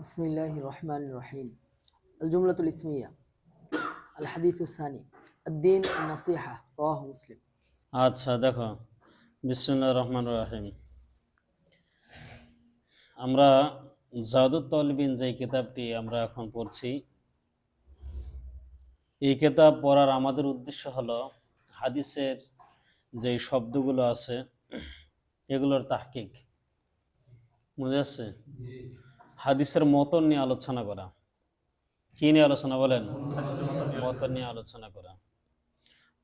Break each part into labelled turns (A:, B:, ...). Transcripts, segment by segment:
A: بسم الله الرحمن الرحيم الجملة الاسمية الحديث الثاني الدين النصيحة رواه مسلم
B: আচ্ছা দেখো বিসমুল্লাহ রহমান রাহিম আমরা জাদুত তলবিন যে কিতাবটি আমরা এখন পড়ছি এই কিতাব পড়ার আমাদের উদ্দেশ্য হলো হাদিসের যে শব্দগুলো আছে এগুলোর তাহকিক বুঝে যাচ্ছে হাদিসের মতন নিয়ে আলোচনা করা। কি নিয়ে আলোচনা বলেন? মতন নিয়ে আলোচনা করা।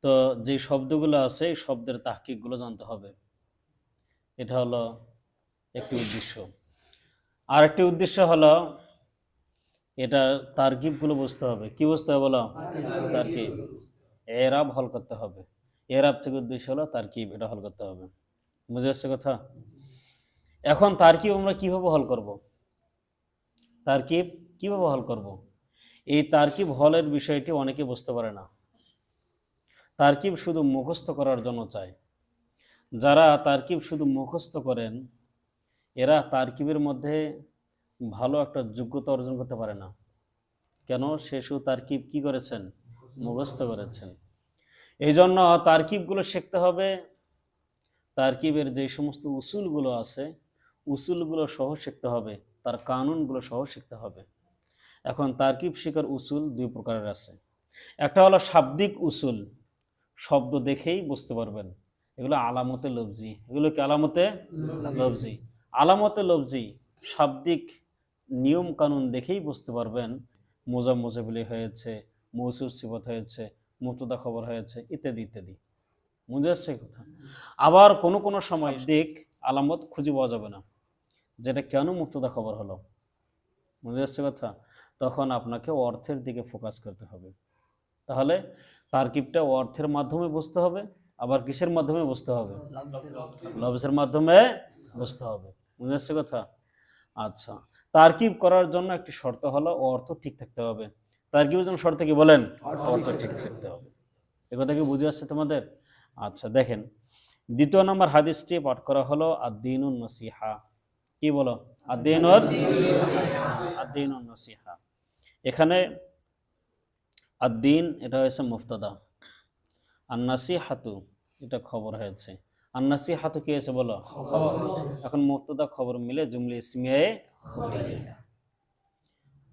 B: তো যে শব্দগুলো আছে, এই শব্দের তাহকিকগুলো জানতে হবে। এটা হলো একটি উদ্দেশ্য। আর একটি উদ্দেশ্য হলো, এটা তারকিবগুলো বুঝতে হবে। কি বুঝতে হবে বলো? তারকিব। এরাব হল করতে হবে। এরাব থেকে উদ্দেশ্য হলো তারকিব, এটা হল করতে হবে। বুঝে যাচ্ছে কথা? এখন তারকিব আমরা কীভাবে হল করব? তারকিব কীভাবে হল করব? এই তারকিব হলের বিষয়টি অনেকে বুঝতে পারে না। তারকিব শুধু মুখস্থ করার জন্য চায়। যারা তারকিব শুধু মুখস্থ করেন, এরা তারকিবের মধ্যে ভালো একটা যোগ্যতা অর্জন করতে পারে না। কেন? সে শুধু তারকিব কি করেছেন? মুখস্থ করেছেন। এই জন্য তারকিবগুলো শিখতে হবে। তারকিবের যে সমস্ত উসুলগুলো আছে, উসুলগুলো সহ শিখতে হবে। তার কানুনগুলো সহ শিখতে হবে। এখন তারকিব শিকার উসুল দুই প্রকারের আছে। একটা হলো শাব্দিক উসুল শব্দ দেখেই বুঝতে পারবেন। এগুলো আলামতে লফজি। এগুলো কি আলামতে? লফজি। আলামতে লফজি শাব্দিক নিয়ম কানুন দেখেই বুঝতে পারবেন। মোজা মোজাবিলি হয়েছে মৌসুর সিবত হয়েছে মুক্তদা খবর হয়েছে ইত্যাদি ইত্যাদি। বুঝে যাচ্ছে কথা? আবার কোনো কোনো সময় দিক আলামত খুঁজে পাওয়া যাবে না। যেটা কেন মুক্তদা খবর হলো? বুঝে যাচ্ছে কথা? তখন আপনাকে অর্থের দিকে ফোকাস করতে হবে। তাহলে তারকিবটা অর্থের মাধ্যমে বুঝতে হবে আবার কিসের মাধ্যমে বুঝতে হবে? লবসের মাধ্যমে বুঝতে হবে। বুঝে যাচ্ছে কথা? আচ্ছা তারকিব করার জন্য একটি শর্ত হলো অর্থ ঠিক থাকতে হবে। তারকিবের জন্য শর্ত কি বলেন? অর্থ ঠিক থাকতে হবে। এ কথা কি বুঝে আসছে তোমাদের? আচ্ছা দেখেন দ্বিতীয় নম্বর হাদিসটি পাঠ করা হলো আদিনুন নসিহা কি বলো? আদিনুর নসিহা। এখানে আদিন এটা হয়েছে মুফতাদা। আর নাসিহাতু এটা খবর হয়েছে। আর নাসিহাতু কি হয়েছে বলো? এখন মুফতাদা খবর মিলে জুমলি ইসমিয়ায়ে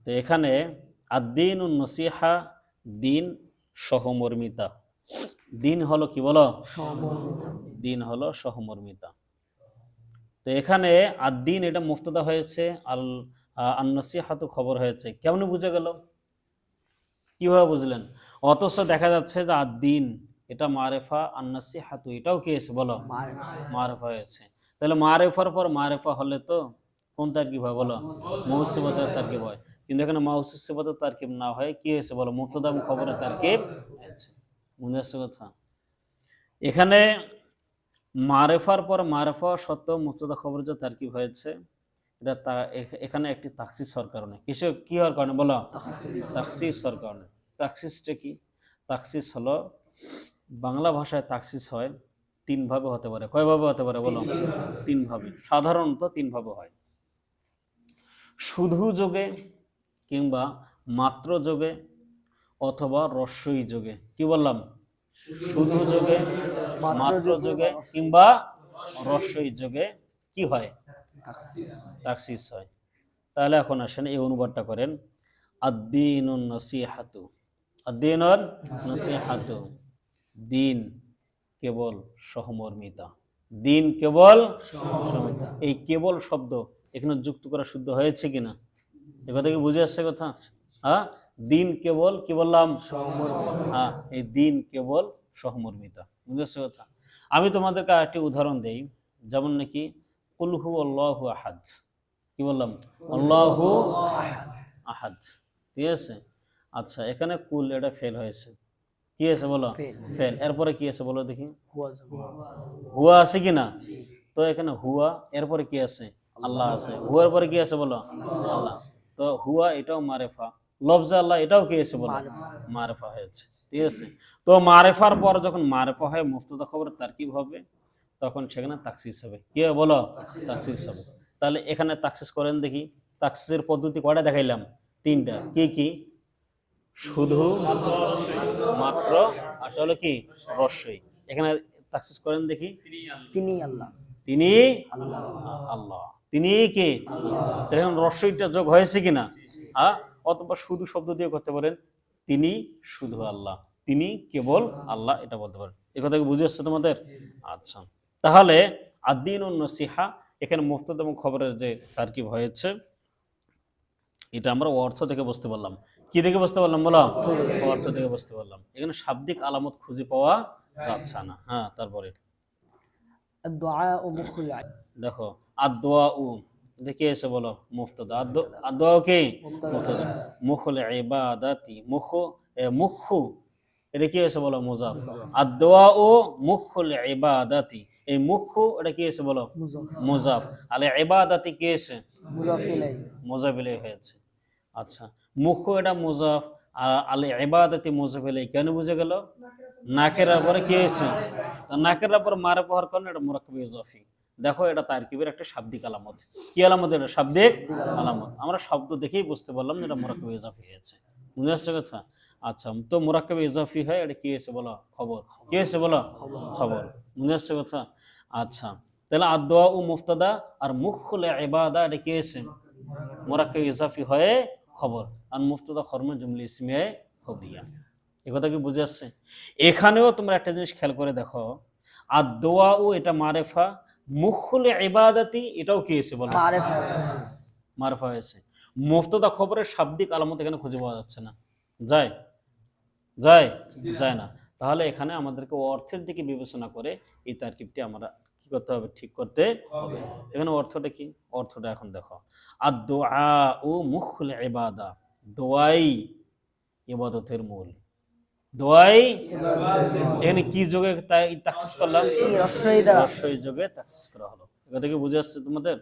B: তো এখানে আদিন ও নসিহা দিন সহমর্মিতা। দিন হলো কি বলো? দিন হলো সহমর্মিতা। তো এখানে আদিন এটা মুফতদা হয়েছে আল আন্নসিহাতু খবর হয়েছে। কেমন বুঝে গেল? কীভাবে বুঝলেন? অথচ দেখা যাচ্ছে যে আদিন এটা মারেফা আন্নাসি হাতু এটাও কি এসে বলো?
A: মারিফা।
B: মারেফা হয়েছে। তাহলে মারেফার পর মারেফা হলে তো কোন তারকিব হয় বলো? মৌসিবতের তারকিব। হয়। কিন্তু এখানে মাউসিবতের তারকিব না হয় কি হয়েছে বলো? মুক্তদাম খবরের তারকিব হয়েছে। মনে আসছে কথা? এখানে মারেফার পর মারেফা সত্ত্বেও মুক্তদা খবর যে তারকিব হয়েছে এটা তা এখ- এখানে একটি তাকসিস হওয়ার কারণে। কিসে কি হওয়ার কারণে? বলো। তাকসিস। হওয়ার কারণে। তাকসিসটা কি? তাকসিস হলো বাংলা ভাষায় তাকসিস হয় তিনভাবে হতে পারে। কয়ভাবে হতে পারে বলো? তিনভাবে সাধারণত তিনভাবে হয়। শুধু যোগে কিংবা মাত্র যোগে অথবা রস্যই যোগে। কি বললাম? শুধু যোগে মাত্র যোগে কিংবা রস্যই যোগে কি হয়?
A: তাকসিস
B: হয়। তাহলে এখন আসেন এই অনুবাদটা করেন। আদ্দিনুন নসিহাতু। আদ্দিনুন নসিহাতু। দিন কেবল সহমর্মিতা। দিন কেবল
A: সহমর্মিতা।
B: এই কেবল শব্দ এখানে যুক্ত করা শুদ্ধ হয়েছে কিনা? এ কথা কি বুঝে আসছে কথা? হ্যাঁ? দিন কেবল কি বললাম? হ্যাঁ এই দিন কেবল সহমর্মিতা বুঝে আসছে কথা? আমি তোমাদেরকে একটি উদাহরণ দেই যেমন নাকি কুলহু আল্লাহু আহাদ। কি বললাম? আল্লাহু আহাদ। ঠিক আছে? আচ্ছা এখানে কুল এটা ফেল হয়েছে। কি আছে বলো?
A: ফেল।
B: ফেল। এরপরে কি আছে বলো দেখি?
A: হুয়া
B: আছে কি না? তো এখানে হুয়া এরপরে কি আছে? আল্লাহ আছে। হুয়ার পরে কি আছে বলো? আল্লাহ তো হুয়া এটাও মারেফা। লফজে আল্লাহ এটাও কি আছে বলো।
A: মারেফা।
B: হয়েছে ঠিক আছে? তো মারেফার পর যখন মারেফা হয় মুফতদা খবর তারকিব হবে তখন সেখানে তাকসিস হবে। কি হবে বলো? তাকসিস। হবে। তাহলে এখানে তাকসিস করেন দেখি। তাকসিসের পদ্ধতি কয়টা দেখাইলাম? তিনটা। কি কি? শুধু মাত্র হলো কি? রস্যই এখানে তাকসিস করেন দেখি।
A: তিনি আল্লাহ।
B: তিনি
A: আল্লাহ।
B: তিনি কে? এখন রস্যইটা যোগ হয়েছে কিনা? হ্যাঁ অথবা শুধু শব্দ দিয়ে করতে পারেন তিনি শুধু আল্লাহ। তিনি কেবল আল্লাহ এটা বলতে পারেন। এ কথা কি বুঝে আসছে তোমাদের? আচ্ছা। তাহলে আদিন নসিহা এখানে মুফতাদ এবং খবরের যে তার কি হয়েছে এটা আমরা অর্থ থেকে বুঝতে পারলাম। কি দেখে বুঝতে পারলাম বলো? অর্থ থেকে বুঝতে পারলাম। এখানে শাব্দিক আলামত খুঁজে পাওয়া যাচ্ছে না। হ্যাঁ তারপরে। দেখো আদোয়া উ দেখে এসে বলো মুফতদা। আদাও কি? মুফতদা। মুখল ইবাদাতি মুখ মুখু। এটা কি এসে বলো মুজাফ। আদোয়া ও মুখল ইবাদাতি। এই মুখ্য এটা কি এসে বলো মুজাফ। আলে ইবাদাতি কি এসে?
A: মুজাফ
B: ইলাই। হয়েছে। আচ্ছা মুখ্য এটা মুজাফ আলে ইবাদাতি মুজাফ ইলাই। কেন বুঝে গেল? নাকের পরে কি এসে? নাকের পরে মারে পর কারণে এটা মুরাক্কাব ইজাফি। দেখো এটা তারকিবের একটা শাব্দিক আলামত। কি আলামত এটা? শাব্দিক আলামত। আমরা শব্দ দেখেই বুঝতে পারলাম যে এটা মুরাক্কাব ইজাফি হয়েছে। বুঝে আসছে কথা? আচ্ছা তো মুরাক্কাব ইজাফি হয়, এটা কি হয়েছে বলো? খবর। কি হয়েছে বলো? খবর। বুঝে আসছে কথা? আচ্ছা তাহলে আদোয়া ও মুফতাদা আর মুখুল ইবাদা, এটা কি হয়েছে? মোরাক্কে ইজাফি হয়ে, খবর। আর মুফতদা খরমে জুমলি ইসমিয়ে খবরিয়া এ কথা কি বুঝে আসছে? এখানেও তোমরা একটা জিনিস খেয়াল করে দেখো। আর ও এটা মারেফা মুখুল ইবাদাতি এটাও কি এসে বলে? মারফা হয়েছে। মুফতদা খবরের শাব্দিক আলামত এখানে খুঁজে পাওয়া যাচ্ছে না। যায়? যায়? যায় না। তাহলে এখানে আমাদেরকে অর্থের দিকে বিবেচনা করে এই তারকিবটি আমরা কি করতে হবে? ঠিক করতে হবে। এখানে অর্থটা কি? অর্থটা এখন দেখো। আর দোয়া ও মুখুল এবাদা দোয়াই এবাদতের মূল। দোয়াই এখানে কি যোগে তাকসিস করলাম? যোগে তাকসিস করা হলো। এটা কি বুঝে আসছে তোমাদের?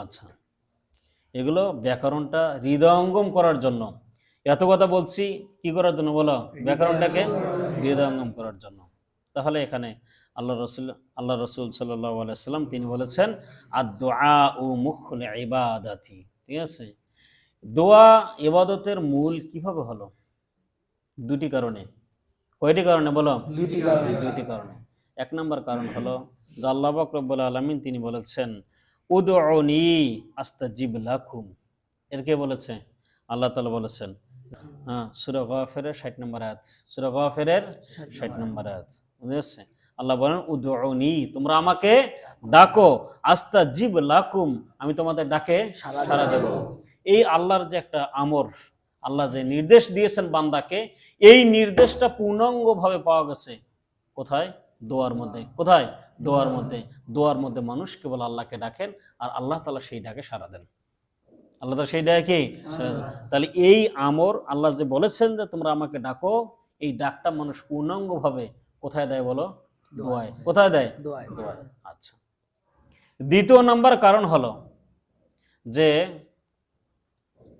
B: আচ্ছা। এগুলো ব্যাকরণটা হৃদয়ঙ্গম করার জন্য। এত কথা বলছি কি করার জন্য বলো? ব্যাকরণটাকে হৃদয়ঙ্গম করার জন্য। তাহলে এখানে আল্লাহ রসুল আল্লাহ রসুল সাল্লাহ আলাইসাল্লাম তিনি বলেছেন আর দোয়া ও ইবাদাতি। ঠিক আছে? দোয়া এবাদতের মূল কীভাবে হলো? দুটি কারণে। কয়টি কারণে বলো?
A: দুটি কারণে।
B: দুটি কারণে। এক নম্বর কারণ হলো আল্লাহ রব্বুল আলামিন তিনি বলেছেন উদউনি আস্তাজিব লাকুম। এর কে বলেছে? আল্লাহ তাআলা বলেছেন। হ্যাঁ সূরা গাফিরের 60 নম্বর আয়াত। সূরা গাফিরের 60 নম্বর আয়াত। বুঝেছে আল্লাহ বলেন উদউনি তোমরা আমাকে ডাকো আস্তাজিব লাকুম। আমি তোমাদের ডাকে
A: সাড়া
B: দেব। এই আল্লাহর যে একটা আমর আল্লাহ যে নির্দেশ দিয়েছেন বান্দাকে এই নির্দেশটা পূর্ণাঙ্গভাবে পাওয়া গেছে। কোথায়? দোয়ার মধ্যে। কোথায়? দোয়ার মধ্যে। দোয়ার মধ্যে মানুষ কেবল আল্লাহকে ডাকেন আর আল্লাহ তালা সেই ডাকে সারা দেন। আল্লাহ তালা সেই ডাকে কি? তাহলে এই আমর আল্লাহ যে বলেছেন যে তোমরা আমাকে ডাকো এই ডাকটা মানুষ পূর্ণাঙ্গভাবে কোথায় দেয় বলো? দোয়ায়। কোথায় দেয়?
A: দোয়ায়।
B: দোয়ায়। আচ্ছা। দ্বিতীয় নাম্বার কারণ হলো যে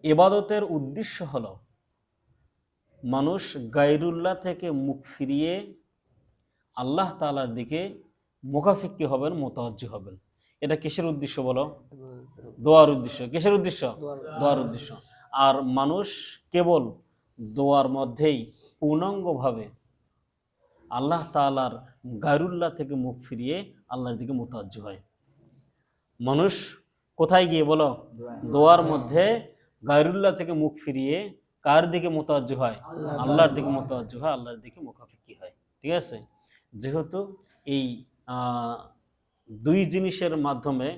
B: ইবাদতের উদ্দেশ্য হল মানুষ গাইরুল্লাহ থেকে মুখ ফিরিয়ে আল্লাহ তাআলার দিকে মুখাফিক্কি হবেন মোতাজ্জি হবেন। এটা কিসের উদ্দেশ্য বলো? দোয়ার উদ্দেশ্য। কিসের উদ্দেশ্য?
A: দোয়ার
B: উদ্দেশ্য। আর মানুষ কেবল দোয়ার মধ্যেই পূর্ণাঙ্গভাবে আল্লাহ তাআলার গাইরুল্লাহ থেকে মুখ ফিরিয়ে আল্লাহর দিকে মোতাজ্জ হয়। মানুষ কোথায় গিয়ে বলো? দোয়ার মধ্যে গায়রুল্লাহ থেকে মুখ ফিরিয়ে কার দিকে মোতাজ্জ হয়? আল্লাহর দিকে মোতাজ্জ হয়। আল্লাহর দিকে মুখাফিকি হয়। ঠিক আছে? যেহেতু এই দুই জিনিসের মাধ্যমে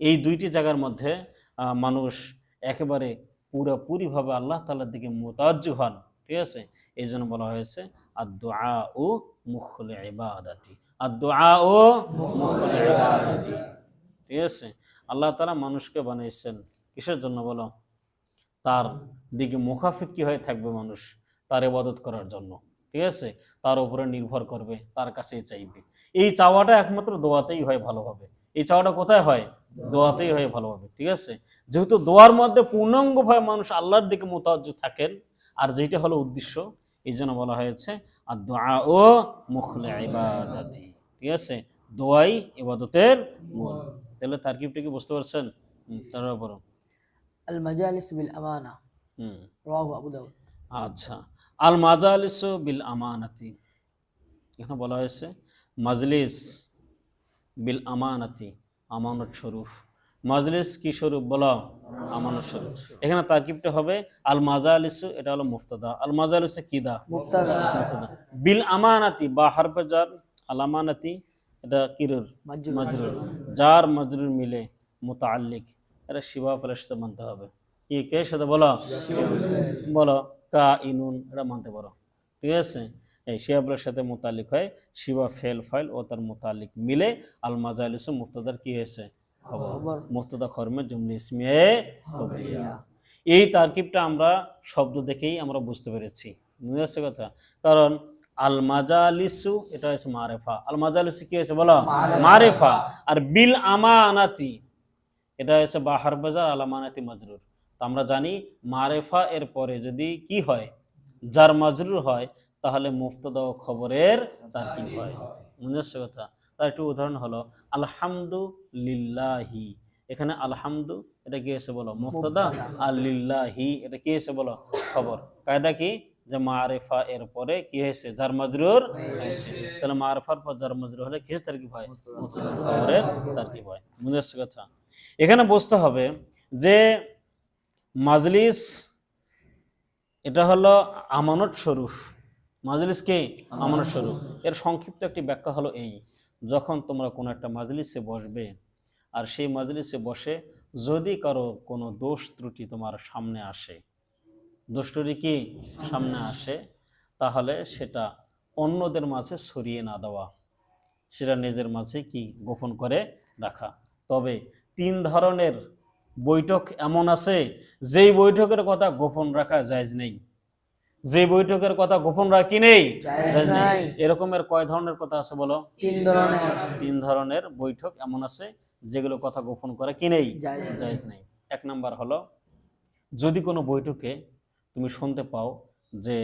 B: এই দুইটি জায়গার মধ্যে মানুষ একেবারে পুরোপুরিভাবে আল্লাহ তাআলার দিকে মোতাজ্জ হন ঠিক আছে? এই জন্য বলা হয়েছে আর দোয়া ও মুখল ইবাদাতি আর দোয়া ও ঠিক আছে? আল্লাহ তালা মানুষকে বানিয়েছেন। কিসের জন্য বলো? তার দিকে মুখাফিক্কি হয়ে থাকবে মানুষ তার এবাদত করার জন্য। ঠিক আছে? তার উপরে নির্ভর করবে, তার কাছেই চাইবে। এই চাওয়াটা একমাত্র দোয়াতেই হয় ভালোভাবে এই চাওয়াটা কোথায় হয়? দোয়াতেই হয় ভালোভাবে ঠিক আছে? যেহেতু দোয়ার মধ্যে পূর্ণাঙ্গভাবে মানুষ আল্লাহর দিকে মোতাজ্জ থাকেন, আর যেটা হলো উদ্দেশ্য এই জন্য বলা হয়েছে আর দোয়া ও মুখলে ঠিক আছে? দোয়াই ইবাদতের মূল। তাহলে তারকিবটা কি বুঝতে পারছেন? তারপরে আল
A: মাজালিস বিল
B: আমানা
A: রাহু আবু দাউদ
B: আচ্ছা। আল মাজালিস বিল আমানাতি এখানে বলা হয়েছে মাজলিস বিল আমানাতি আমানত স্বরূপ। মাজলিস কি স্বরূপ বলো? আমানত স্বরূপ। এখানে তারকিবটা হবে আল মাজালিসু এটা হলো মুফতাদা। আল মাজালিসু
A: কিদা
B: মুফতাদা। বিল আমানাতি বা হারবাজার আল আমানাতি এটা কিরুর? মাজরুর। যার মাজরুর মিলে মোতাল্লিক এটা শিবা সাথে মানতে হবে। কি কে সাথে? বলো। বলো। কা ইনুন এটা মানতে পারো। ঠিক আছে? এই শিয়াবলের সাথে মোতালিক হয় শিবা ফেল ফাইল ও তার মোতালিক মিলে আল মাজালিস মুক্তদার কি হয়েছে? খবর। মুক্তদা খরমে জমলি ইসমিয়ে এই তারকিবটা আমরা শব্দ দেখেই আমরা বুঝতে পেরেছি। বুঝতে পারছে কথা? কারণ আল মাজালিসু এটা হচ্ছে মারেফা। আল মাজালিসু কি হয়েছে? বলো। মারেফা। আর বিল আমানাতি এটা হচ্ছে বাহার বাজার আল আমানাতি মাজরুর। তো আমরা জানি মারেফা এর পরে যদি কি হয়? যার মাজরুর হয় তাহলে মুফতদা ও খবরের তার কি হয়? পারছে কথা? তার একটু উদাহরণ হলো আলহামদুলিল্লাহি। এখানে আলহামদু এটা কি এসে বলো? মুফতদা? আল্লিল্লাহি এটা কি এসে বলো? খবর। কায়দা কি? যে মারেফা এর পরে কি হয়েছে? যার মাজরুর হয়েছে। তাহলে মারেফার পর যার মাজরুর হলে কিসের তারকিব হয়? মুফতদা। খবরের তারকিব হয়? বুঝতে পারছে কথা? এখানে বুঝতে হবে যে মাজলিস এটা হলো আমানত স্বরূপ। মাজলিস কে? আমানত স্বরূপ। এর সংক্ষিপ্ত একটি ব্যাখ্যা হলো এই যখন তোমরা কোনো একটা মাজলিসে বসবে আর সেই মাজলিসে বসে যদি কারও কোনো দোষ ত্রুটি তোমার সামনে আসে দোষ ত্রুটি কি? সামনে আসে তাহলে সেটা অন্যদের মাঝে ছড়িয়ে না দেওয়া সেটা নিজের মাঝে কি? গোপন করে রাখা। তবে তিন ধরনের বৈঠক এমন আছে যেই বৈঠকের কথা গোপন রাখা জায়জ নেই। যে বৈঠকের কথা গোপন রাখি নেই। এরকমের কয় ধরনের কথা আছে বলো?
A: তিন ধরনের।
B: তিন ধরনের বৈঠক এমন আছে যেগুলো কথা গোপন করা কি নেই।
A: জায়েজ। নেই।
B: এক নাম্বার হলো যদি কোনো বৈঠকে তুমি শুনতে পাও যে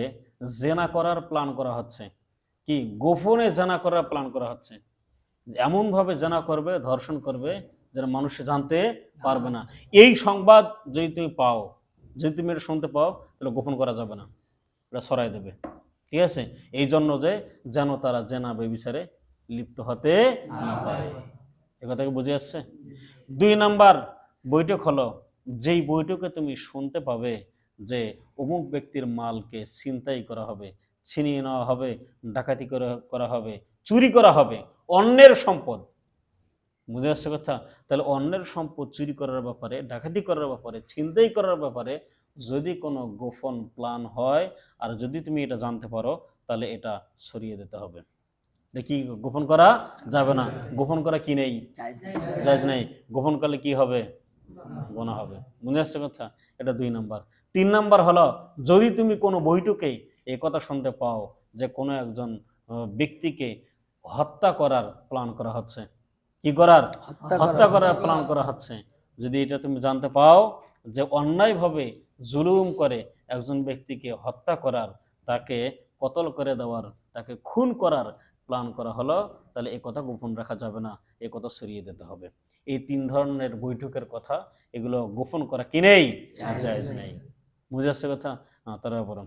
B: জেনা করার প্ল্যান করা হচ্ছে কি গোপনে জেনা করার প্ল্যান করা হচ্ছে এমনভাবে জেনা করবে ধর্ষণ করবে যেন মানুষ জানতে পারবে না। এই সংবাদ যদি তুমি পাও যদি তুমি এটা শুনতে পাও তাহলে গোপন করা যাবে না। এটা সরাই দেবে। ঠিক আছে? এই জন্য যে যেন তারা জেনা বেবিচারে লিপ্ত হতে না পারে। এ কথা কি বুঝে আসছে? দুই নাম্বার বৈঠক হলো যেই বৈঠকে তুমি শুনতে পাবে যে অমুক ব্যক্তির মালকে ছিনতাই করা হবে ছিনিয়ে নেওয়া হবে ডাকাতি করা হবে চুরি করা হবে অন্যের সম্পদ। বুঝে আসছে কথা? তাহলে অন্যের সম্পদ চুরি করার ব্যাপারে ডাকাতি করার ব্যাপারে ছিনতাই করার ব্যাপারে যদি কোনো গোপন প্ল্যান হয় আর যদি তুমি এটা জানতে পারো তাহলে এটা সরিয়ে দিতে হবে। এটা কি গোপন করা যাবে না? গোপন করা কি নেই?
A: জায়েজ নেই।
B: গোপন করলে কি হবে? গোনা হবে। বুঝে আসছে কথা? এটা দুই নাম্বার। তিন নাম্বার হলো যদি তুমি কোনো বৈঠকে এই কথা শুনতে পাও যে কোনো একজন ব্যক্তিকে হত্যা করার প্ল্যান করা হচ্ছে কি করার?
A: হত্যা
B: হত্যা
A: করা
B: করার প্ল্যান করা হচ্ছে। যদি এটা তুমি জানতে পাও যে অন্যায়ভাবে জুলুম করে একজন ব্যক্তিকে হত্যা করার তাকে কতল করে দেওয়ার তাকে খুন করার প্ল্যান করা হলো তাহলে এ কথা গোপন রাখা যাবে না এ কথা সরিয়ে দিতে হবে। এই তিন ধরনের বৈঠকের কথা এগুলো গোপন করা কি নেই?
A: জায়েজ নেই।
B: বুঝে আসছে কথা? তারা বরং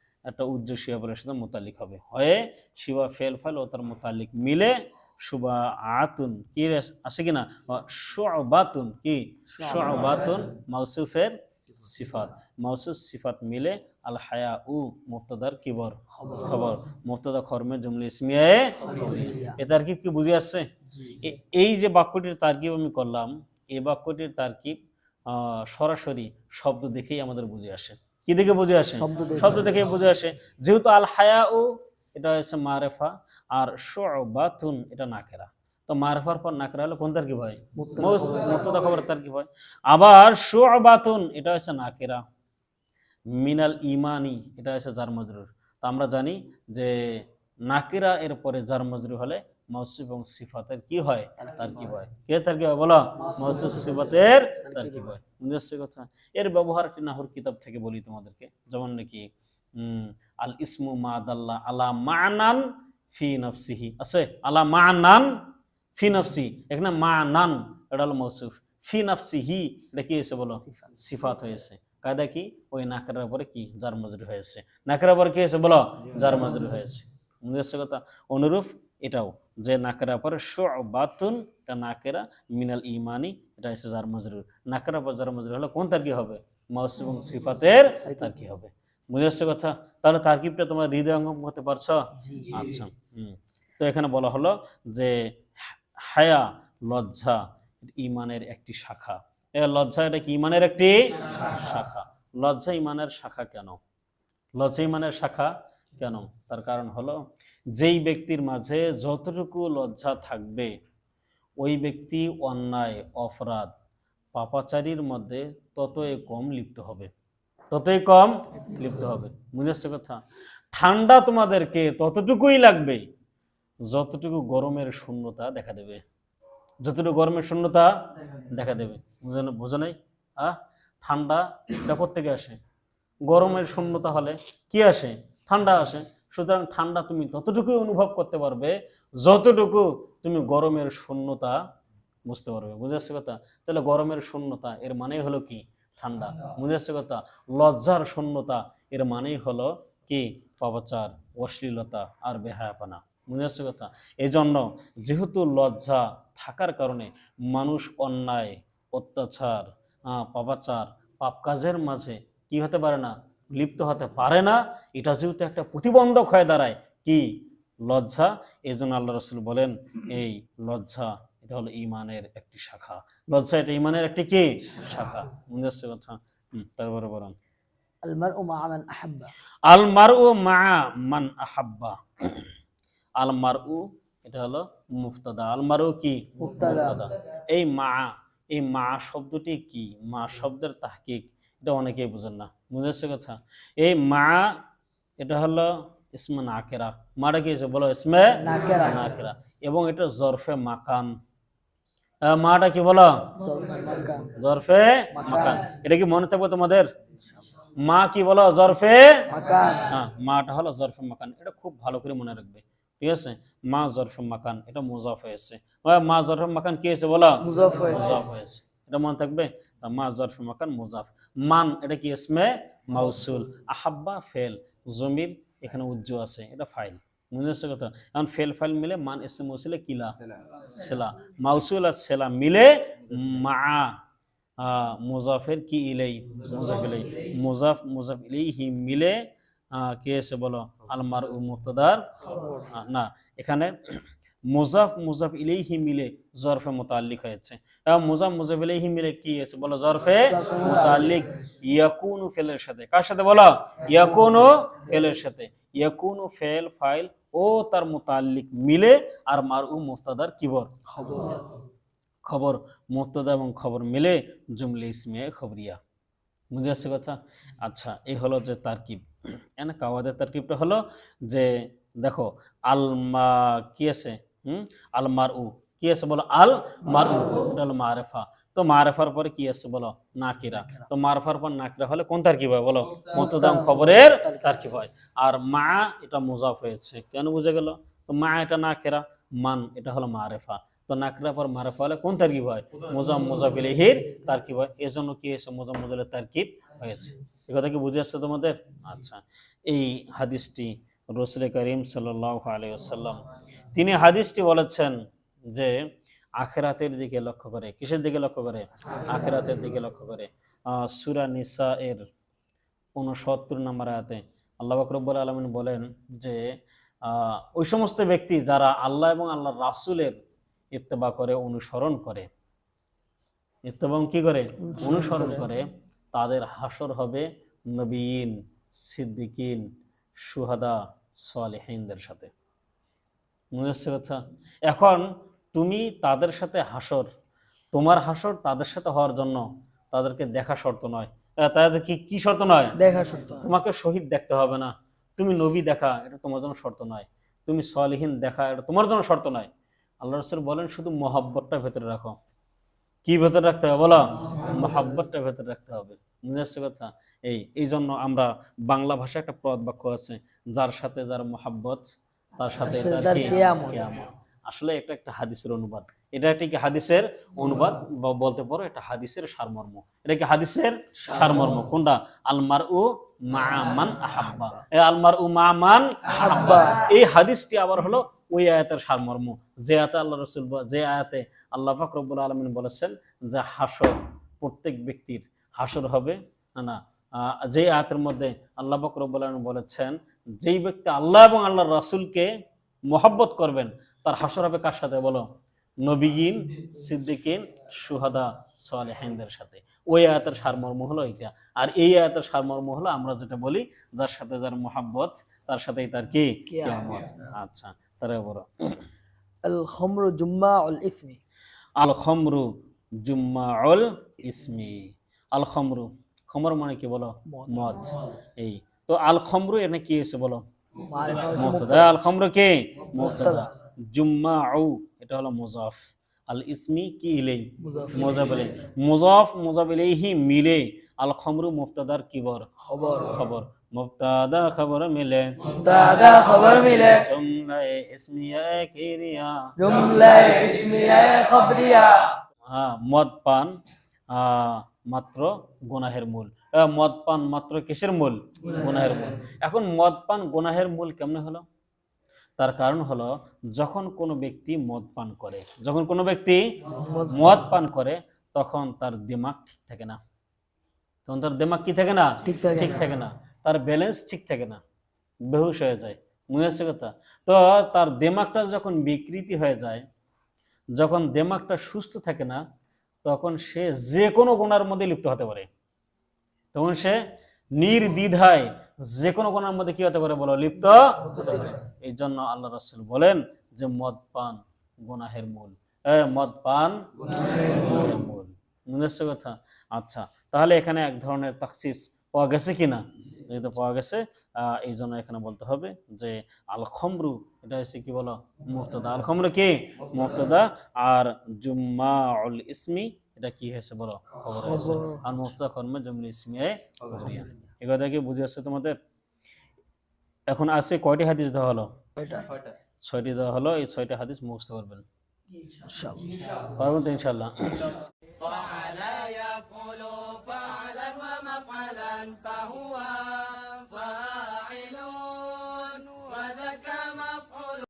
B: একটা উজ্জ্বল শিভাফলের সাথে মোতাল্লিক হবে। হয়ে শিবা ফেল ফেল ও তার মোতাল্লিক মিলে সুবা আতুন কি আছে কিনা? শুবাতুন কি? শুবাতুন মাউসুফের সিফাত। মাউসুফ সিফাত মিলে আল হায়া উ মুফতাদার কিবর খবর। মুফতাদা খরমে জুমলে ইসমিয়ে এ তারকিব কি বুঝে আসছে? এই যে বাক্যটির তারকিব আমি করলাম এই বাক্যটির তারকিব আহ, সরাসরি শব্দ দেখেই আমাদের বুঝে আসে। কি দেখে বুঝে আসে?
A: শব্দ দেখে।
B: বুঝে আসে। যেহেতু আল হায়া ও এটা হচ্ছে মারেফা আর শুবাতুন এটা নাকেরা। তো মারফার পর নাকরা হলে কোন তারকিব হয়
A: মুবতাদা
B: মৌস-
A: খবর।
B: খবর তারকিব হয় আবার শুআবাতুন এটা হচ্ছে নাকিরা। মিনাল ইমানি এটা হচ্ছে জার মজরুর তো আমরা জানি যে নাকিরা এর পরে জার মজরুর হলে মৌসুফ এবং সিফাতের কি হয়? তারকিব হয়? কে তারকিব হয়? বলো। মৌসুফ সিফাতের তারকিব হয়? বুঝতে কথা এর ব্যবহার একটি নাহুর কিতাব থেকে বলি তোমাদেরকে। যেমন নাকি আল ইসমু মা দাল্লা আলা মানান ফি নফসিহি। আছে? আলা মানান ফি নফসি এখানে মানান এটা হলো মৌসুফ ফি নফসিহি এটা কি হয়েছে বলো।
A: সিফাত।
B: সিফাত হয়েছে। কায়দা কি? ওই নাকের উপরে কি? জার মজুরি হয়েছে। নাকের উপরে কি হয়েছে বলো? জার মজুরি হয়েছে। বুঝতে কথা অনুরূপ এটাও যে নাকের উপরে বাতুন এটা নাকেরা মিনাল ইমানি এটা হচ্ছে জার মজরুর। নাকের উপর জার মজুরি হলে কোন তার কি হবে? মাউস এবং সিফাতের তার কি হবে? বুঝে আসছে কথা? তাহলে তারকিবটা তোমার হৃদয়ঙ্গম হতে পারছ? আচ্ছা হুম। তো এখানে বলা হলো যে হায়া লজ্জা ইমানের একটি শাখা। লজ্জা এটা কি ইমানের একটি শাখা। লজ্জা ইমানের শাখা কেন? লজ্জা ইমানের শাখা কেন? তার কারণ হলো যেই ব্যক্তির মাঝে যতটুকু লজ্জা থাকবে, ওই ব্যক্তি অন্যায়, অপরাধ, পাপাচারীর মধ্যে ততই কম লিপ্ত হবে। ততই কম লিপ্ত হবে। বুঝেছে কথা? ঠান্ডা তোমাদেরকে ততটুকুই লাগবে, যতটুকু গরমের শূন্যতা দেখা দেবে। যতটুকু গরমের শূন্যতা দেখা দেবে। বুঝে নাই? আহ? ঠান্ডা এটা থেকে আসে? গরমের শূন্যতা হলে কি আসে? ঠান্ডা আসে। সুতরাং ঠান্ডা তুমি ততটুকুই অনুভব করতে পারবে, যতটুকু তুমি গরমের শূন্যতা বুঝতে পারবে। বুঝে আসছে কথা? তাহলে গরমের শূন্যতা এর মানেই হলো কি? ঠান্ডা। বুঝে আসছে কথা? লজ্জার শূন্যতা এর মানেই হলো কি? পাপাচার, অশ্লীলতা আর বেহায়াপানা। বুঝে আসছে কথা? এই জন্য যেহেতু লজ্জা থাকার কারণে মানুষ অন্যায়, অত্যাচার পাপাচার, পাপ কাজের মাঝে কি হতে পারে না? লিপ্ত হতে পারে না এটা যেহেতু একটা প্রতিবন্ধক হয়ে দাঁড়ায় কি? লজ্জা? এই জন্য আল্লাহ রসুল বলেন এই লজ্জা এটা হলো ইমানের একটি শাখা। লজ্জা এটা ইমানের একটি কি? শাখা। মনে হচ্ছে কথা তারপরে বরং
A: আল মারউ মা মান আহাব্বা।
B: আল মারউ মা মান আহাব্বা। আল মারউ এটা হলো মুফতাদা। আল মারউ কি
A: মুবতাদা।
B: এই মা এই মা শব্দটি কি? মা শব্দের তাহকিক এটা অনেকেই বুঝেন না। বুঝেছে কথা। এই মা এটা হলো ইসমে নাকেরা। মাটা কি বলো ইসমে
A: নাকেরা।
B: এবং এটা জরফে মাকান মাটা কি বলো? জরফে
A: মাকান।
B: মাকান এটা কি মনে থাকবে তোমাদের? মা কি বলো? জরফে হ্যাঁ মাটা হলো জরফে মাকান এটা খুব ভালো করে মনে রাখবে। ঠিক আছে? মা জরফে মাকান এটা মুজাফ হয়েছে। মা জরফে মাকান কি হয়েছে বলো?
A: মুজাফ হয়েছে।
B: এটা মনে থাকবে? মা জরফে মাকান মুজাফ। মান এটা কি ইসমে? মাউসুল। আহাব্বা ফেল। জমির এখানে উজ্জ আছে এটা ফাইল। বুঝেছে কথা? এখন ফেল ফাইল মিলে মান এসে মৌসুলে কিলা? সেলা। মাউসুল আর সেলা মিলে মা মুজাফের কি ইলাই? মুজাফ ইলাই। মুজাফ মুজাফ ইলাইহি মিলে কে এসে বলো? আলমার উ মুক্তদার না এখানে মুজাফ মুজাফ ইলাইহি মিলে জরফে মুতাল্লিক হয়েছে। মুজাফ ইলাইহি মিলে কি আছে? বলো জরফে মুতাল্লিক। ইয়াকুনু ফেলের সাথে। কার সাথে বলো? ইয়াকুনু ফেলের সাথে। ইয়াকুনু ফেল ফাইল ও তার মুতাল্লিক মিলে আর মার উ মুক্তদার কিবর?
A: খবর।
B: খবর। মুক্তদা এবং খবর মিলে জুমলে ইসমিয়া খবরিয়া। বুঝে আসছে কথা? আচ্ছা এই হলো যে তারকিব। এনে কাওয়াদের তারকিবটা হলো যে দেখো আলমা কি আছে? হুম? আলমার উ কি আছে বলো, আল মার এটা হলো মারেফা। তো মারেফার পরে কি আছে বলো, নাকিরা। তো মারফার পর নাকিরা হলে কোন তারকিব হয় বলো? মুক্তদাম খবরের তারকিব হয়। আর মা, এটা মুজাফ হয়েছে। কেন বুঝে গেল? তো মা, এটা নাকেরা। মান, এটা হলো মারেফা। তো নাকরা পর মারেফা হলে কোন তারকিব হয়? মোজাম মোজাফিলেহির তারকিব হয়। এই জন্য কি হয়েছে মোজাম মোজালের তারকিব হয়েছে। এ কথা কি বুঝে আসছে তোমাদের? আচ্ছা এই হাদিসটি রসুল করিম সাল্লাহ আলাইসাল্লাম তিনি হাদিসটি বলেছেন যে আখেরাতের দিকে লক্ষ্য করে, কিসের দিকে লক্ষ্য করে? আখেরাতের দিকে লক্ষ্য করে। সুরা নিসা এর উনসত্তর নম্বর আয়াতে আল্লাহ বকরব্বুল আলমিন বলেন যে ওই সমস্ত ব্যক্তি যারা আল্লাহ এবং আল্লাহ রাসুলের ইত্তেবা করে, অনুসরণ করে, ইত্তেবা কি করে? অনুসরণ করে, তাদের হাসর হবে নবীন, সিদ্দিকিন, সুহাদা, সালেহিনদের সাথে। হচ্ছে কথা এখন তুমি তাদের সাথে হাসর। তোমার হাসর তাদের সাথে হওয়ার জন্য তাদেরকে দেখা শর্ত নয়। তাদের কি কি শর্ত নয়?
A: দেখা সত্য
B: তোমাকে শহীদ দেখতে হবে না। তুমি নবী দেখা এটা তোমার জন্য শর্ত নয়। তুমি সলিহীন দেখা এটা তোমার জন্য শর্ত নয়। আল্লাহ রসুল বলেন শুধু মহাব্বতটা ভেতরে রাখো। কি ভেতরে রাখতে হবে বলো? মহাব্বতটা ভেতরে রাখতে হবে। আসছে কথা? এই এই জন্য আমরা বাংলা ভাষায় একটা প্রদ বাক্য আছে যার সাথে যার মহাব্বত তার সাথে
A: তার? কিয়ামত।
B: আসলে এটা একটা হাদিসের অনুবাদ। এটা একটি কি হাদিসের অনুবাদ? বা বলতে পারো এটা হাদিসের সারমর্ম। এটা কি হাদিসের সারমর্ম? কোনটা? আলমার উ মামান আহাব্বা। আলমার উ মামান আহাব্বা। এই হাদিসটি আবার হলো ওই আয়াতের সারমর্ম। যে আয়াতে আল্লাহ রসুল যে আয়াতে আল্লাহ পাক রব্বুল আলমিন বলেছেন যে হাসর প্রত্যেক ব্যক্তির হাসর হবে। না না যে আয়াতের মধ্যে আল্লাহ পাক আলম বলেছেন যেই ব্যক্তি আল্লাহ এবং আল্লাহর রাসূলকে মহব্বত করবেন তার হাসর হবে কার সাথে বলো? নবীন সিদ্দিকিন সুহাদা সালেহিনদের সাথে। ওই আয়াতের সারমর্ম হলো এটা আর এই আয়াতের সারমর্ম হলো আমরা যেটা বলি যার সাথে যার মোহাব্বত তার সাথেই তার কি? আচ্ছা তারা বড়
A: আল খমরু জুম্মা আল ইসমি।
B: আল খমরু জুম্মাউল ইসমি। আল খমরু খমর মানে কি বলো?
A: মদ।
B: এই তো আল খমরু এটা কি হয়েছে বলো? আল খমরু কে? মুবতাদা জুম্মাউ এটা হলো মুজাফ। আল ইসমি কি ইলাই?
A: মুজাফ
B: ইলাই। মুজাফ মুজাফ ইলাইহি মিলে। আল খমরু মুবতাদার কিবর?
A: খবর।
B: খবর। মুবতাদা খবর মিলে।
A: দাদা খবর মিলে।
B: জুমলায়ে ইসমিয়া কিরিয়া।
A: জুমলা ইসমিয়া খবরিয়া।
B: হ্যাঁ মদ পান মাত্র গুনাহের মূল। মদ পান মাত্র কিসের মূল? গুনাহের মূল। এখন মদ পান গুনাহের মূল কেমনে হলো? তার কারণ হলো যখন কোনো ব্যক্তি মদ পান করে যখন কোনো ব্যক্তি
A: মদ-
B: পান করে। তখন তার দিমাগ ঠিক থাকে না। তখন তার দিমাগ কি থাকে না?
A: ঠিক থাকে না।
B: তার ব্যালেন্স ঠিক থাকে না। বেহুশ হয়ে যায়। মনে হচ্ছে কথা? তো তার দেমাগটা যখন বিকৃতি হয়ে যায় যখন দেমাগটা সুস্থ থাকে না তখন সে যে কোনো গুণার মধ্যে লিপ্ত হতে পারে। তখন সে নির্দ্বিধায় যে কোনো গুণার মধ্যে কি হতে পারে বলো? লিপ্ত এই জন্য আল্লাহ রসুল বলেন যে মদ পান গুনাহের মূল। মদ পান গুনাহের মূল। মনে কথা? আচ্ছা তাহলে এখানে এক ধরনের তাকসিস পাওয়া গেছে কিনা? যেহেতু পাওয়া গেছে আহ, এই জন্য এখানে বলতে হবে যে আল খমরু এটা হচ্ছে কি বলো? মুক্তদা আল খমরু কি? মুক্তদা আর জুম্মা উল ইসমি এটা কি হয়েছে বলো? খবর হয়েছে। আর মুক্তা কর্মে জুমলি ইসমি খবরিয়া এই কথা কি বুঝে আসছে তোমাদের? এখন আছে কয়টি হাদিস দেওয়া হলো? ছয়টি। দেওয়া হলো এই ছয়টা হাদিস মুখস্থ করবেন।
A: ইনশাআল্লাহ।
B: পারবেন তো ইনশাল্লাহ